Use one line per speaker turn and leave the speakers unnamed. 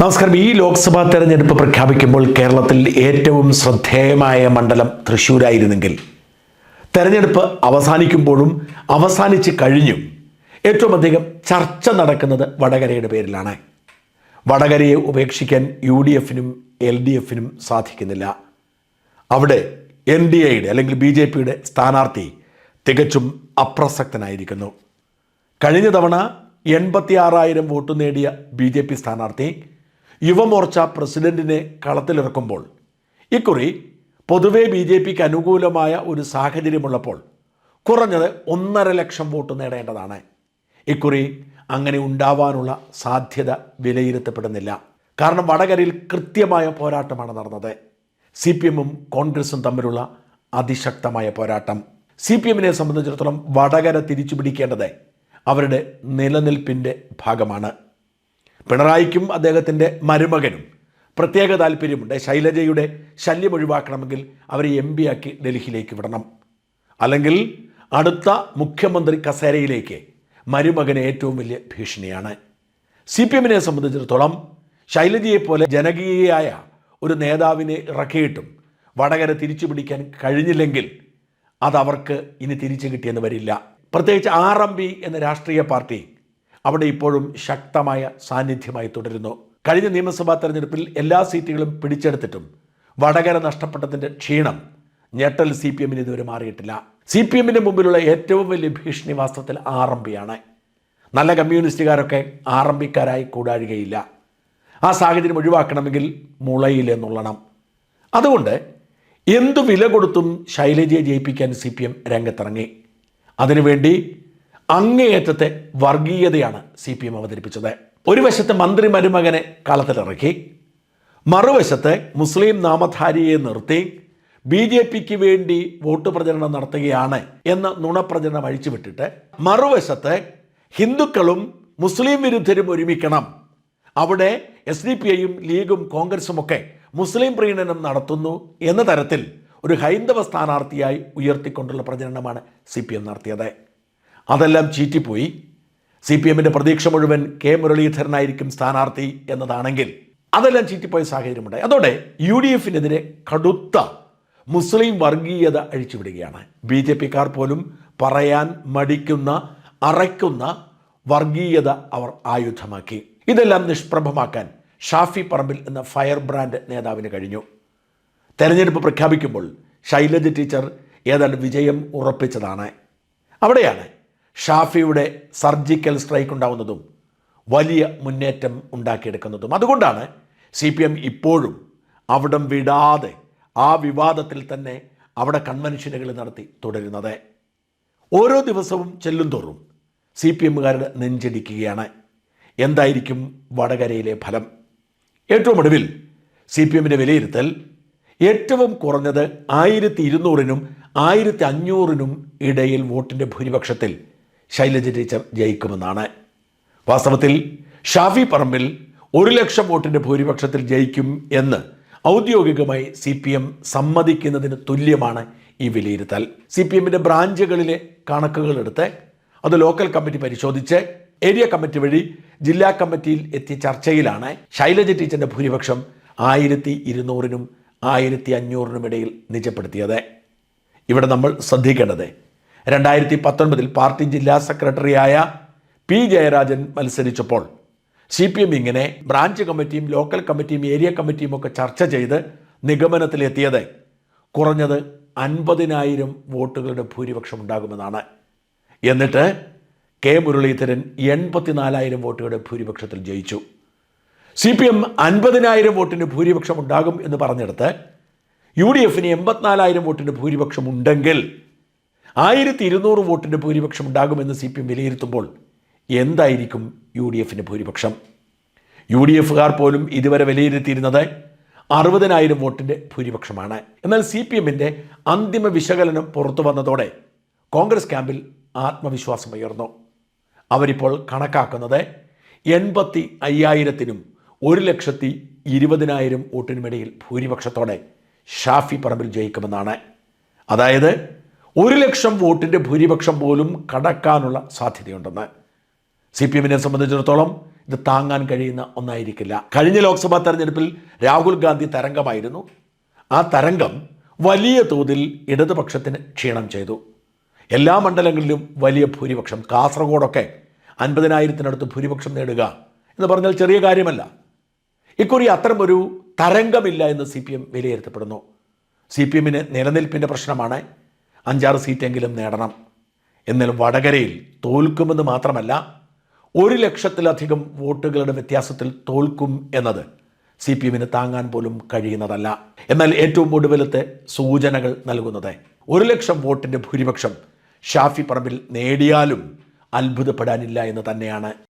നമസ്കാരം. ഈ ലോക്സഭാ തെരഞ്ഞെടുപ്പ് പ്രഖ്യാപിക്കുമ്പോൾ കേരളത്തിൽ ഏറ്റവും ശ്രദ്ധേയമായ മണ്ഡലം തൃശ്ശൂരായിരുന്നെങ്കിൽ തെരഞ്ഞെടുപ്പ് അവസാനിക്കുമ്പോഴും അവസാനിച്ച് കഴിഞ്ഞും ഏറ്റവും അധികം ചർച്ച നടക്കുന്നത് വടകരയുടെ പേരിലാണ്. വടകരയെ ഉപേക്ഷിക്കാൻ യു ഡി എഫിനും എൽ ഡി എഫിനും സാധിക്കുന്നില്ല. അവിടെ എൻ ഡി എയുടെ അല്ലെങ്കിൽ ബി ജെ പിയുടെ സ്ഥാനാർത്ഥി തികച്ചും അപ്രസക്തനായിരിക്കുന്നു. കഴിഞ്ഞ തവണ എൺപത്തി ആറായിരം വോട്ട് നേടിയ ബി ജെ പി സ്ഥാനാർത്ഥി യുവമോർച്ച പ്രസിഡന്റിനെ കളത്തിലിറക്കുമ്പോൾ. ഇക്കുറി പൊതുവെ ബി ജെ പിക്ക് അനുകൂലമായ ഒരു സാഹചര്യമുള്ളപ്പോൾ കുറഞ്ഞത് ഒന്നര ലക്ഷം വോട്ട് നേടേണ്ടതാണ്. ഇക്കുറി അങ്ങനെ ഉണ്ടാവാനുള്ള സാധ്യത വിലയിരുത്തപ്പെടുന്നില്ല. കാരണം വടകരയിൽ കൃത്യമായ പോരാട്ടമാണ് നടന്നത്. സി പി എമ്മും കോൺഗ്രസും തമ്മിലുള്ള അതിശക്തമായ പോരാട്ടം. സി പി എമ്മിനെ സംബന്ധിച്ചിടത്തോളം വടകര തിരിച്ചു പിടിക്കേണ്ടത് അവരുടെ നിലനിൽപ്പിന്റെ ഭാഗമാണ്. പിണറായിക്കും അദ്ദേഹത്തിന്റെ മരുമകനും പ്രത്യേക താല്പര്യമുണ്ട്. ശൈലജയുടെ ശല്യം ഒഴിവാക്കണമെങ്കിൽ അവരെ എം ആക്കി ഡൽഹിയിലേക്ക് വിടണം. അല്ലെങ്കിൽ അടുത്ത മുഖ്യമന്ത്രി കസേരയിലേക്ക് മരുമകന് ഏറ്റവും വലിയ ഭീഷണിയാണ്. സി പി എമ്മിനെ സംബന്ധിച്ചിടത്തോളം ശൈലജയെപ്പോലെ ജനകീയയായ ഒരു നേതാവിനെ ഇറക്കിയിട്ടും വടകര തിരിച്ചു പിടിക്കാൻ കഴിഞ്ഞില്ലെങ്കിൽ അതവർക്ക് ഇനി തിരിച്ചു കിട്ടിയെന്ന് വരില്ല. പ്രത്യേകിച്ച് ആർ എം പി എന്ന രാഷ്ട്രീയ പാർട്ടി അവിടെ ഇപ്പോഴും ശക്തമായ സാന്നിധ്യമായി തുടരുന്നു. കഴിഞ്ഞ നിയമസഭാ തെരഞ്ഞെടുപ്പിൽ എല്ലാ സീറ്റുകളും പിടിച്ചെടുത്തിട്ടും വടകര നഷ്ടപ്പെട്ടതിന്റെ ക്ഷീണം ഞെട്ടൽ സി പി എമ്മിന് ഇതുവരെ മാറിയിട്ടില്ല. സി പി എമ്മിന്റെ മുമ്പിലുള്ള ഏറ്റവും വലിയ ഭീഷണി വാസ്തവത്തിൽ ആർ എം പിയാണ്. നല്ല കമ്മ്യൂണിസ്റ്റുകാരൊക്കെ ആർ എം പിക്കാരായി കൂടാഴുകയില്ല. ആ സാഹചര്യം ഒഴിവാക്കണമെങ്കിൽ മുളയിൽ എന്നുള്ളണം. അതുകൊണ്ട് എന്തു വില കൊടുത്തും ശൈലജയെ ജയിപ്പിക്കാൻ സി പി എം രംഗത്തിറങ്ങി. അതിനുവേണ്ടി അങ്ങേയറ്റത്തെ വർഗീയതയാണ് സി പി എം അവതരിപ്പിച്ചത്. ഒരു വശത്ത് മന്ത്രി മരുമകനെ കളത്തിലിറക്കി മറുവശത്ത് മുസ്ലിം നാമധാരിയെ നിർത്തി ബി ജെ പിക്ക് വേണ്ടി വോട്ട് പ്രചരണം നടത്തുകയാണ് എന്ന നുണപ്രചരണം അഴിച്ചുവിട്ടിട്ട് മറുവശത്ത് ഹിന്ദുക്കളും മുസ്ലിം വിരുദ്ധരും ഒരുമിക്കണം. അവിടെ എസ് ഡി പി ഐയും ലീഗും കോൺഗ്രസും ഒക്കെ മുസ്ലിം പ്രീണനം നടത്തുന്നു എന്ന തരത്തിൽ ഒരു ഹൈന്ദവ സ്ഥാനാർത്ഥിയായി ഉയർത്തിക്കൊണ്ടുള്ള പ്രചരണമാണ് സി പി എം നടത്തിയത്. അതെല്ലാം ചീറ്റിപ്പോയി. സി പി എമ്മിന്റെ പ്രതീക്ഷ മുഴുവൻ കെ മുരളീധരനായിരിക്കും സ്ഥാനാർത്ഥി എന്നതാണെങ്കിൽ അതെല്ലാം ചീറ്റിപ്പോയ സാഹചര്യമുണ്ടായി. അതോടെ യു ഡി എഫിനെതിരെ കടുത്ത മുസ്ലിം വർഗീയത അഴിച്ചുവിടുകയാണ്. ബി ജെ പിക്കാർ പോലും പറയാൻ മടിക്കുന്ന അറയ്ക്കുന്ന വർഗീയത അവർ ആയുധമാക്കി. ഇതെല്ലാം നിഷ്പ്രഭമാക്കാൻ ഷാഫി പറമ്പിൽ എന്ന ഫയർ ബ്രാൻഡ് നേതാവിന് കഴിഞ്ഞു. തെരഞ്ഞെടുപ്പ് പ്രഖ്യാപിക്കുമ്പോൾ ശൈലജ ടീച്ചർ ഏതാണ്ട് വിജയം ഉറപ്പിച്ചതാണ്. അവിടെയാണ് ഷാഫിയുടെ സർജിക്കൽ സ്ട്രൈക്ക് ഉണ്ടാകുന്നതും വലിയ മുന്നേറ്റം ഉണ്ടാക്കിയെടുക്കുന്നതും. അതുകൊണ്ടാണ് സി പി എം ഇപ്പോഴും അവിടം വിടാതെ ആ വിവാദത്തിൽ തന്നെ അവിടെ കൺവെൻഷനുകൾ നടത്തി തുടരുന്നത്. ഓരോ ദിവസവും ചെല്ലും തോറും സി പി എമ്മുകാരുടെ നെഞ്ചടിക്കുകയാണ്. എന്തായിരിക്കും വടകരയിലെ ഫലം? ഏറ്റവും ഒടുവിൽ സി പി എമ്മിന്റെ വിലയിരുത്തൽ ഏറ്റവും കുറഞ്ഞത് ആയിരത്തി ഇരുന്നൂറിനും ആയിരത്തി അഞ്ഞൂറിനും ഇടയിൽ വോട്ടിന്റെ ഭൂരിപക്ഷത്തിൽ ശൈലജ ജയിക്കുമെന്നാണ്. വാസ്തവത്തിൽ ഷാഫി പറമ്പിൽ ഒരു ലക്ഷം വോട്ടിന്റെ ഭൂരിപക്ഷത്തിൽ ജയിക്കും എന്ന് ഔദ്യോഗികമായി സി പി എം സമ്മതിക്കുന്നതിന് തുല്യമാണ് ഈ വിലയിരുത്തൽ. സി പി എമ്മിന്റെ ബ്രാഞ്ചുകളിലെ കണക്കുകളെടുത്ത് അത് ലോക്കൽ കമ്മിറ്റി പരിശോധിച്ച് ഏരിയ കമ്മിറ്റി വഴി ജില്ലാ കമ്മിറ്റിയിൽ എത്തിയ ചർച്ചയിലാണ് ശൈലജ ടീച്ചറിന്റെ ഭൂരിപക്ഷം ആയിരത്തി ഇരുന്നൂറിനും ആയിരത്തി അഞ്ഞൂറിനും ഇടയിൽ നിജപ്പെടുത്തിയത്. ഇവിടെ നമ്മൾ ശ്രദ്ധിക്കേണ്ടത് രണ്ടായിരത്തി പത്തൊൻപതിൽ പാർട്ടി ജില്ലാ സെക്രട്ടറിയായ പി ജയരാജൻ മത്സരിച്ചപ്പോൾ സി പി എം ഇങ്ങനെ ബ്രാഞ്ച് കമ്മിറ്റിയും ലോക്കൽ കമ്മിറ്റിയും ഏരിയ കമ്മിറ്റിയും ഒക്കെ ചർച്ച ചെയ്ത് നിഗമനത്തിലെത്തിയത് കുറഞ്ഞത് അൻപതിനായിരം വോട്ടുകളുടെ ഭൂരിപക്ഷം ഉണ്ടാകുമെന്നാണ്. എന്നിട്ട് കെ മുരളീധരൻ എൺപത്തിനാലായിരം വോട്ടുകളുടെ ഭൂരിപക്ഷത്തിൽ ജയിച്ചു. സി പി എം അൻപതിനായിരം വോട്ടിന് ഭൂരിപക്ഷം ഉണ്ടാകും എന്ന് പറഞ്ഞെടുത്ത് യു ഡി എഫിന് എൺപത്തിനാലായിരം വോട്ടിന് ഭൂരിപക്ഷം ഉണ്ടെങ്കിൽ ആയിരത്തി ഇരുന്നൂറ് വോട്ടിന്റെ ഭൂരിപക്ഷം ഉണ്ടാകുമെന്ന് സി പി എം വിലയിരുത്തുമ്പോൾ എന്തായിരിക്കും യു ഡി എഫിന്റെ ഭൂരിപക്ഷം? യു ഡി എഫുകാർ പോലും ഇതുവരെ വിലയിരുത്തിയിരുന്നത് അറുപതിനായിരം വോട്ടിന്റെ ഭൂരിപക്ഷമാണ്. എന്നാൽ സി പി എമ്മിന്റെ അന്തിമ വിശകലനം പുറത്തു വന്നതോടെ കോൺഗ്രസ് ക്യാമ്പിൽ ആത്മവിശ്വാസം ഉയർന്നു. അവരിപ്പോൾ കണക്കാക്കുന്നത് എൺപത്തി അയ്യായിരത്തിനും ഒരു ലക്ഷത്തി ഇരുപതിനായിരം വോട്ടിനുമിടയിൽ ഭൂരിപക്ഷത്തോടെ ഷാഫി പറമ്പിൽ ജയിക്കുമെന്നാണ്. അതായത് ഒരു ലക്ഷം വോട്ടിന്റെ ഭൂരിപക്ഷം പോലും കടക്കാനുള്ള സാധ്യതയുണ്ടെന്ന് സി പി എമ്മിനെ സംബന്ധിച്ചിടത്തോളം ഇത് താങ്ങാൻ കഴിയുന്ന ഒന്നായിരിക്കില്ല. കഴിഞ്ഞ ലോക്സഭാ തെരഞ്ഞെടുപ്പിൽ രാഹുൽ ഗാന്ധി തരംഗമായിരുന്നു. ആ തരംഗം വലിയ തോതിൽ ഇടതുപക്ഷത്തിന് ക്ഷീണം ചെയ്തു. എല്ലാ മണ്ഡലങ്ങളിലും വലിയ ഭൂരിപക്ഷം. കാസർഗോഡൊക്കെ അൻപതിനായിരത്തിനടുത്ത് ഭൂരിപക്ഷം നേടുക എന്ന് പറഞ്ഞാൽ ചെറിയ കാര്യമല്ല. ഇക്കുറി അത്തരമൊരു തരംഗമില്ല എന്ന് സി പി എം വിലയിരുത്തപ്പെടുന്നു. സി പി എമ്മിന് നിലനിൽപ്പിന്റെ പ്രശ്നമാണ് അഞ്ചാറ് സീറ്റെങ്കിലും നേടണം. എന്നാൽ വടകരയിൽ തോൽക്കുമെന്ന് മാത്രമല്ല ഒരു ലക്ഷത്തിലധികം വോട്ടുകളുടെ വ്യത്യാസത്തിൽ തോൽക്കും എന്നത് സി പി എമ്മിന് താങ്ങാൻ പോലും കഴിയുന്നതല്ല. എന്നാൽ ഏറ്റവും ഒടുവിലത്തെ സൂചനകൾ നൽകുന്നത് ഒരു ലക്ഷം വോട്ടിന്റെ ഭൂരിപക്ഷം ഷാഫി പറമ്പിൽ നേടിയാലും അത്ഭുതപ്പെടാനില്ല എന്ന് തന്നെയാണ്.